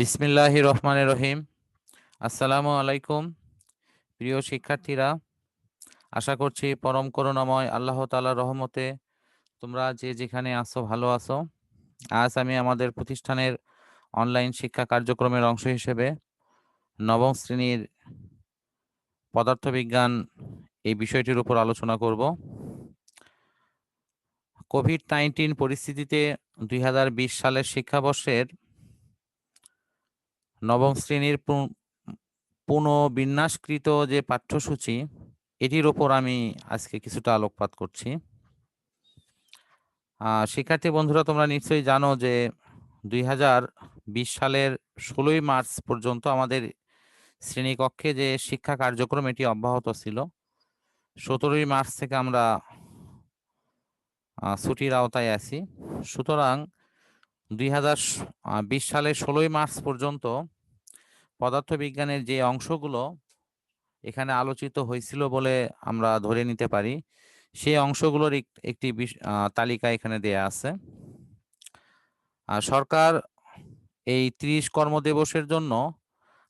বিসমিল্লাহ রহমানের রহিম। আসসালামু আলাইকুম, প্রিয় শিক্ষার্থীরা। আশা করছি পরম করুণাময় আল্লাহ তালার রহমতে তোমরা যে যেখানে আসো ভালো আছো। আজ আমি আমাদের প্রতিষ্ঠানের অনলাইন শিক্ষা কার্যক্রমের অংশ হিসেবে নবম শ্রেণির পদার্থবিজ্ঞান এই বিষয়টির উপর আলোচনা করব। কোভিড নাইন্টিন পরিস্থিতিতে দুই হাজার বিশ সালের শিক্ষাবর্ষের নবম শ্রেণির পুনঃবিন্যাসকৃত যে পাঠ্যসূচি, এটির ওপর আমি আজকে কিছুটা আলোকপাত করছি। শিক্ষার্থী বন্ধুরা, তোমরা নিশ্চয়ই জানো যে দুই হাজার বিশ সালের ষোলোই মার্চ পর্যন্ত আমাদের শ্রেণীকক্ষে যে শিক্ষা কার্যক্রম, এটি অব্যাহত ছিল। সতেরোই মার্চ থেকে আমরা ছুটির আওতায় আছি। সুতরাং দুই সালের ষোলোই মার্চ পর্যন্ত পদার্থবিজ্ঞানের যে অংশগুলো এখানে আলোচিত হয়েছিল বলে আমরা ধরে নিতে পারি, সেই অংশগুলোর এক- একটি তালিকা এখানে দেয়া আছে। আর সরকার এই ত্রিশ কর্মদিবসের জন্য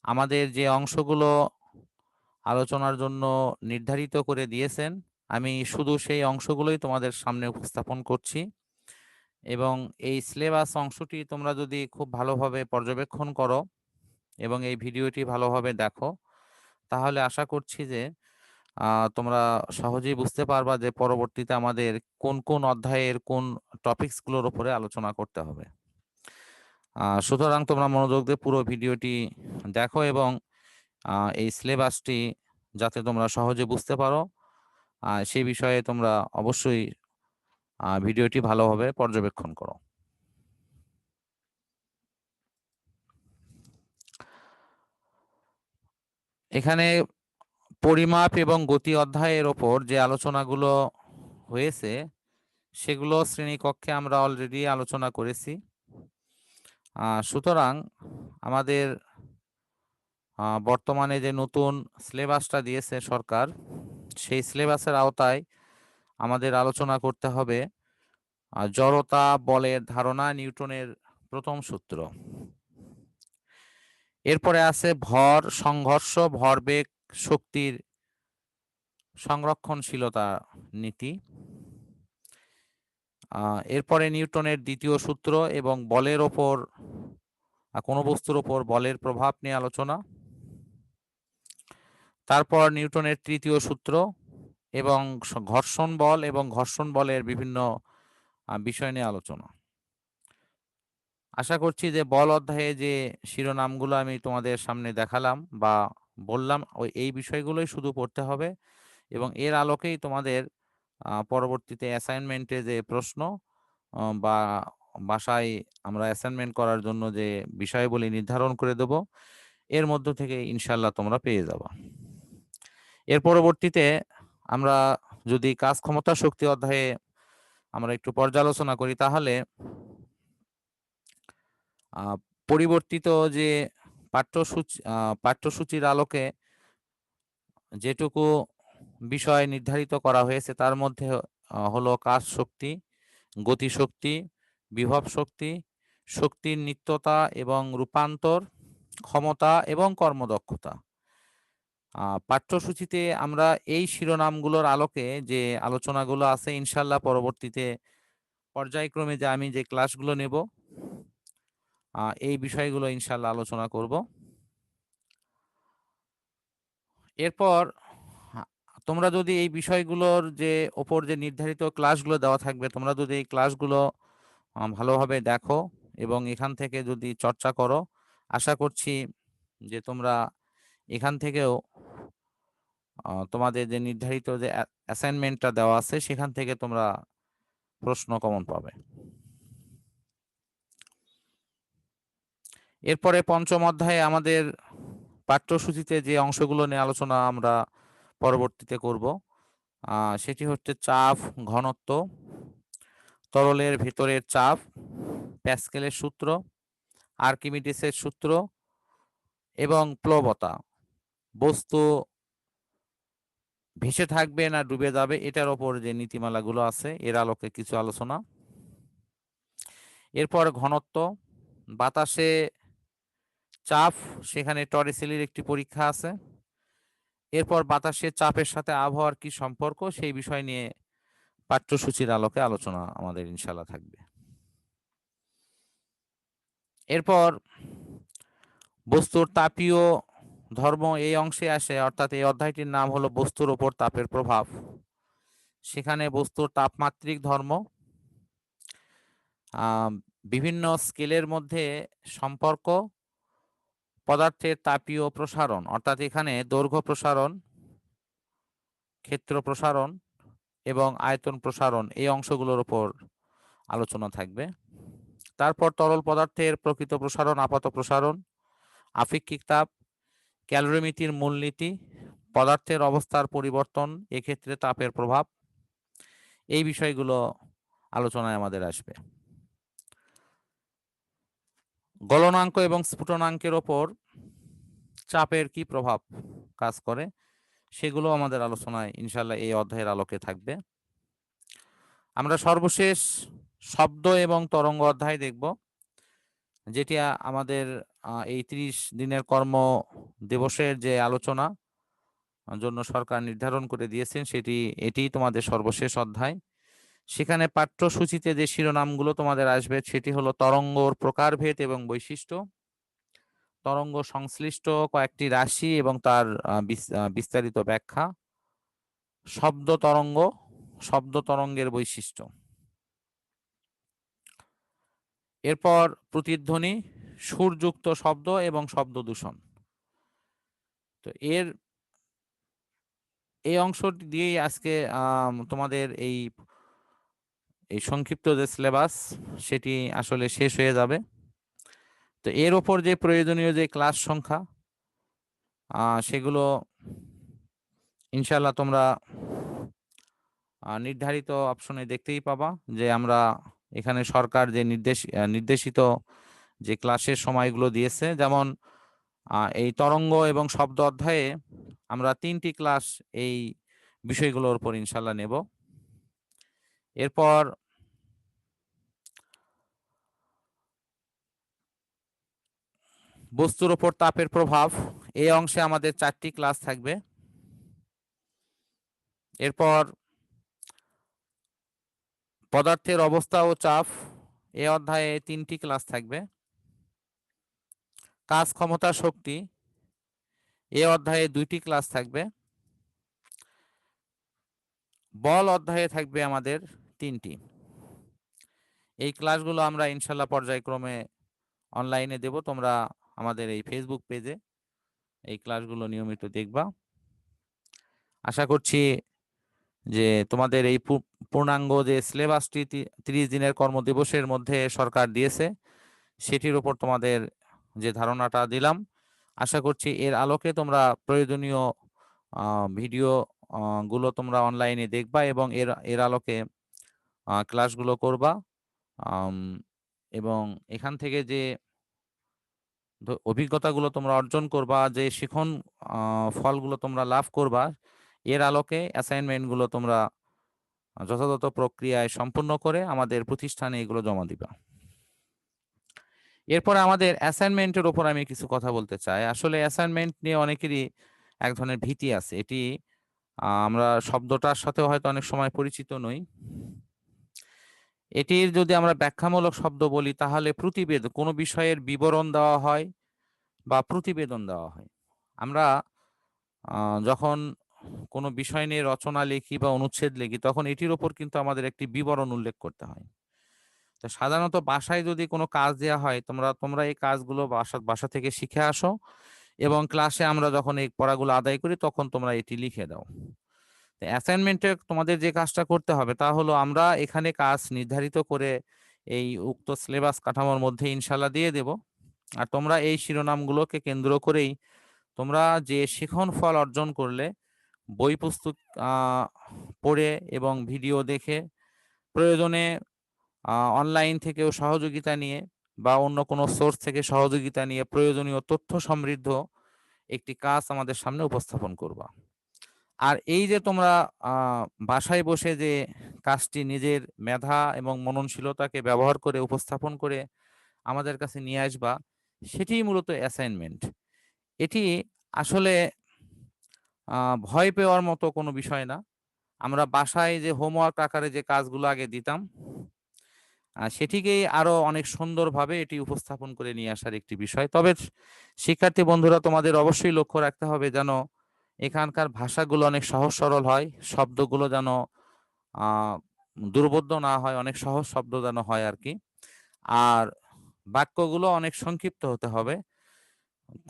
আমাদের যে অংশগুলো আলোচনার জন্য নির্ধারিত করে দিয়েছেন, আমি শুধু সেই অংশগুলোই তোমাদের সামনে উপস্থাপন করছি। এবং এই সিলেবাস অংশটি তোমরা যদি খুব ভালোভাবে পর্যবেক্ষণ করো এবং এই ভিডিওটি ভালোভাবে দেখো, তাহলে আশা করছি যে তোমরা সহজেই বুঝতে পারবা যে পরবর্তীতে আমাদের কোন কোন অধ্যায়ের কোন টপিকসগুলোর উপরে আলোচনা করতে হবে। সুতরাং তোমরা মনোযোগ দিয়ে পুরো ভিডিওটি দেখো এবং এই সিলেবাসটি যাতে তোমরা সহজে বুঝতে পারো। সেই বিষয়ে তোমরা অবশ্যই ভিডিওটি ভালোভাবে পর্যবেক্ষণ করো। এখানে পরিমাপ এবং গতি অধ্যায়ের ওপর যে আলোচনাগুলো হয়েছে, সেগুলো শ্রেণীকক্ষে আমরা অলরেডি আলোচনা করেছি। সুতরাং আমাদের বর্তমানে যে নতুন সিলেবাসটা দিয়েছে সরকার, সেই সিলেবাসের আওতায় আমাদের আলোচনা করতে হবে জড়তা বলের ধারণা নিউটনের প্রথম সূত্র। এরপরে আছে ভর, সংঘর্ষ, ভরবেগ, শক্তির সংরক্ষণশীলতা নীতি। এরপরে নিউটনের দ্বিতীয় সূত্র এবং বলের ওপর কোনো বস্তুর ওপর বলের প্রভাব নিয়ে আলোচনা। তারপর নিউটনের তৃতীয় সূত্র এবং ঘর্ষণ বল এবং ঘর্ষণ বলের বিভিন্ন বিষয় নিয়ে আলোচনা। আশা করছি যে বল অধ্যায়ে যে শিরোনামগুলো আমি তোমাদের সামনে দেখালাম বা বললাম, ওই, এই বিষয়গুলোই শুধু পড়তে হবে এবং এর আলোকেই তোমাদের পরবর্তীতে অ্যাসাইনমেন্টে যে প্রশ্ন বা বাসায় আমরা অ্যাসাইনমেন্ট করার জন্য যে বিষয়গুলি নির্ধারণ করে দেব, এর মধ্য থেকে ইনশাল্লাহ তোমরা পেয়ে যাবা। এর পরবর্তীতে আমরা যদি কাজ ক্ষমতা শক্তি অধ্যায়ে আমরা একটু পর্যালোচনা করি, তাহলে পরিবর্তিত যে পাঠ্যসূচি পাঠ্যসূচির আলোকে যেটুকু বিষয় নির্ধারিত করা হয়েছে, তার মধ্যে হলো কাজ শক্তি, গতি শক্তি, বিভব শক্তি, শক্তির নিত্যতা এবং রূপান্তর, ক্ষমতা এবং কর্মদক্ষতা। পাঠ্যসূচিতে আমরা এই শিরোনামগুলোর আলোকে যে আলোচনাগুলো আছে, ইনশাল্লাহ পরবর্তীতে পর্যায়ক্রমে যে আমি যে ক্লাসগুলো নেব এই বিষয়গুলো ইনশাল্লাহ আলোচনা করব। এরপর তোমরা যদি এই বিষয়গুলোর যে ওপর যে নির্ধারিত ক্লাসগুলো দেওয়া থাকবে, তোমরা যদি এই ক্লাসগুলো ভালোভাবে দেখো এবং এখান থেকে যদি চর্চা করো, আশা করছি যে তোমরা এখান থেকেও তোমাদের যে নির্ধারিত যে অ্যাসাইনমেন্টটা দেওয়া আছে, সেখান থেকে তোমরা প্রশ্ন কমন পাবে। এরপরে পঞ্চম অধ্যায়ে আমাদের পাঠ্যসূচিতে যে অংশগুলো নিয়ে আলোচনা আমরা পরবর্তীতে করব সেটি হচ্ছে চাপ, ঘনত্ব, তরলের ভেতরের চাপ, প্যাসকেলের সূত্র, আর্কিমিডিসের সূত্র এবং প্লবতা। বস্তু ভেসে থাকবে না, ডুবে যাবে, এটার ওপর যে নীতিমালাগুলো আছে, এর আলোকে কিছু আলোচনা। এরপর ঘনত্ব, বাতাসে চাপ, সেখানে টরেসেলের একটি পরীক্ষা আছে। এরপর বাতাসের চাপের সাথে আবহাওয়ার কি সম্পর্ক, সেই বিষয় নিয়ে পাঠ্যসূচির আলোকে আলোচনা আমাদের ইনশাল্লাহ থাকবে। এরপর বস্তুর তাপীয় ধর্ম এই অংশে আসে, অর্থাৎ এই অধ্যায়টির নাম হলো বস্তুর ওপর তাপের প্রভাব। সেখানে বস্তুর তাপমাত্রিক ধর্ম বিভিন্ন স্কেলের মধ্যে সম্পর্ক, পদার্থের তাপীয় প্রসারণ, অর্থাৎ এখানে দৈর্ঘ্য প্রসারণ, ক্ষেত্র প্রসারণ এবং আয়তন প্রসারণ এই অংশগুলোর উপর আলোচনা থাকবে। তারপর তরল পদার্থের প্রকৃত প্রসারণ, আপাত প্রসারণ, আপেক্ষিক তাপ ক্যালোরিমিতির মূলনীতি, পদার্থের অবস্থার পরিবর্তন, এক্ষেত্রে তাপের প্রভাব, এই বিষয়গুলো আলোচনায় আমাদের আসবে। গলনাঙ্ক এবং স্ফুটনাঙ্কের ওপর চাপের কি প্রভাব কাজ করে, সেগুলো আমাদের আলোচনায় ইনশাল্লাহ এই অধ্যায়ের আলোকে থাকবে। আমরা সর্বশেষ শব্দ এবং তরঙ্গ অধ্যায় দেখব। যেটি আমাদের এই ত্রিশ দিনের কর্ম দিবসের যে আলোচনা জন্য সরকার নির্ধারণ করে দিয়েছেন, সেটি এটি তোমাদের সর্বশেষ অধ্যায়। সেখানে পাঠ্যসূচিতে যে শিরোনামগুলো তোমাদের আসবে, সেটি হলো তরঙ্গর প্রকারভেদ এবং বৈশিষ্ট্য। তরঙ্গ সংশ্লিষ্ট কয়েকটি রাশি এবং তার বিস্তারিত ব্যাখ্যা। শব্দ তরঙ্গ, শব্দ তরঙ্গের বৈশিষ্ট্য। এরপর প্রতিধ্বনি, সুরযুক্ত শব্দ এবং শব্দ দূষণ। তো এর, এই অংশটি দিয়েই আজকে তোমাদের এই এই সংক্ষিপ্ত যে সিলেবাস সেটি আসলে শেষ হয়ে যাবে। তো এর ওপর যে প্রয়োজনীয় যে ক্লাস সংখ্যা সেগুলো ইনশাল্লাহ তোমরা নির্ধারিত অপশনে দেখতেই পাবা যে আমরা এখানে সরকার যে নির্দেশ নির্দেশিত যে ক্লাসের সময়গুলো দিয়েছে, যেমন এই তরঙ্গ এবং শব্দ অধ্যায়ে আমরা তিনটি ক্লাস এই বিষয়গুলোর উপর ইনশাল্লাহ নেব। এরপর বস্তুর ওপর তাপের প্রভাব, এই অংশে আমাদের চারটি ক্লাস থাকবে। এরপর পদার্থের অবস্থা ও চাপ, এ অধ্যায়ে তিনটি ক্লাস থাকবে। কাজ, ক্ষমতা, শক্তি, এ অধ্যায়ে দুইটি ক্লাস থাকবে। বল অধ্যায়ে থাকবে আমাদের তিনটি। এই ক্লাসগুলো আমরা ইনশাল্লাহ পর্যায়ক্রমে অনলাইনে দেব। তোমরা আমাদের এই ফেসবুক পেজে এই ক্লাসগুলো নিয়মিত দেখবা। আশা করছি যে তোমাদের এই পূর্ণাঙ্গ যে সিলেবাসটি তিরিশ দিনের কর্মদিবসের মধ্যে সরকার দিয়েছে, সেটির উপর তোমাদের যে ধারণাটা দিলাম, আশা করছি এর আলোকে তোমরা প্রয়োজনীয় ভিডিও গুলো তোমরা অনলাইনে দেখবা এবং এর এর আলোকে ক্লাসগুলো করবা এবং এখান থেকে যে অভিজ্ঞতাগুলো তোমরা অর্জন করবা, যে শিখন ফলগুলো তোমরা লাভ করবা এর আলোকে অ্যাসাইনমেন্টগুলো তোমরা যথাযথ প্রক্রিয়ায় সম্পূর্ণ করে আমাদের প্রতিষ্ঠানে এগুলো জমা দিবা। এরপরে আমাদের অ্যাসাইনমেন্টের ওপর আমি কিছু কথা বলতে চাই। আসলে অ্যাসাইনমেন্ট নিয়ে অনেকেরই এক ধরনের ভীতি আছে। এটি আমরা শব্দটার সাথেও হয়তো অনেক সময় পরিচিত নই। এটির যদি আমরা ব্যাখ্যামূলক শব্দ বলি, তাহলে প্রতিবেদন কোনো বিষয়ের বিবরণ দেওয়া হয় বা প্রতিবেদন দেওয়া হয়। আমরা যখন কোনো বিষয় নিয়ে রচনা লিখি বা অনুচ্ছেদ লিখি, তখন এটির ওপর কিন্তু আমাদের একটি বিবরণ উল্লেখ করতে হয়। তো সাধারণত বাসায় যদি কোনো কাজ দেওয়া হয়, তোমরা তোমরা এই কাজগুলো বাসা বাসা থেকে শিখে আসো এবং ক্লাসে আমরা যখন এই পড়াগুলো আদায় করি, তখন তোমরা এটি লিখে দাও। অ্যাসাইনমেন্টে তোমাদের যে কাজটা করতে হবে, তা হলো আমরা এখানে কাজ নির্ধারিত করে এই উক্ত সিলেবাস কাঠামোর মধ্যে ইনশাল্লাহ দিয়ে দেব। আর তোমরা এই শিরোনামগুলোকে কেন্দ্র করেই তোমরা যে শিখন ফল অর্জন করলে বই পুস্তক পড়ে এবং ভিডিও দেখে প্রয়োজনে অনলাইন থেকেও সহযোগিতা নিয়ে বা অন্য কোনো সোর্স থেকে সহযোগিতা নিয়ে প্রয়োজনীয় তথ্য সমৃদ্ধ একটি কাজ আমাদের সামনে উপস্থাপন করবা। আর এই যে তোমরা বাসায় বসে যে কাজটি নিজের মেধা এবং মননশীলতাকে ব্যবহার করে উপস্থাপন করে আমাদের কাছে নিয়ে আসবা সেটি মূলত অ্যাসাইনমেন্ট এটি আসলে ভয় পাওয়ার মতো কোনো বিষয় না। আমরা বাসায় যে হোমওয়ার্ক আকারে যে কাজগুলো আগে দিতাম সেটিকেই আরও অনেক সুন্দরভাবে এটি উপস্থাপন করে নিয়ে আসার একটি বিষয়। তবে শিক্ষার্থী বন্ধুরা, তোমাদের অবশ্যই লক্ষ্য রাখতে হবে যেন এখানকার ভাষাগুলো অনেক সহজ সরল হয়, শব্দগুলো যেন দুর্বোধ্য না হয়, অনেক সহজ শব্দ যেন হয় আর কি। আর বাক্যগুলো অনেক সংক্ষিপ্ত হতে হবে।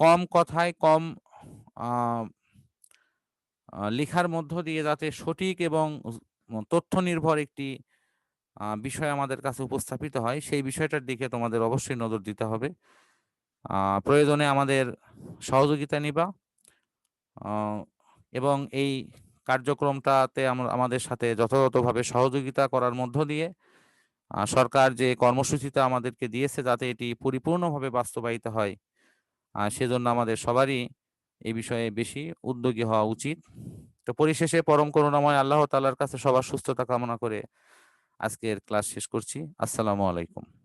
কম কথায় কম লেখার মধ্য দিয়ে যাতে সঠিক এবং তথ্য নির্ভর একটি বিষয় আমাদের কাছে উপস্থাপিত হয়, সেই বিষয়টার দিকে তোমাদের অবশ্যই নজর দিতে হবে। প্রয়োজনে আমাদের সহযোগিতা নিবা। এবং এই কার্যক্রমটাতে আমাদের সাথে যথাযথভাবে সহযোগিতা করার মধ্য দিয়ে সরকার যে কর্মসূচিটা আমাদেরকে দিয়েছে, যাতে এটি পরিপূর্ণভাবে বাস্তবায়িত হয় সেজন্য আমাদের সবারই এই বিষয়ে বেশি উদ্যোগী হওয়া উচিত। তো পরিশেষে পরম করুণাময় আল্লাহ তালার কাছে সবার সুস্থতা কামনা করে আজকের ক্লাস শেষ করছি। আসসালামু আলাইকুম।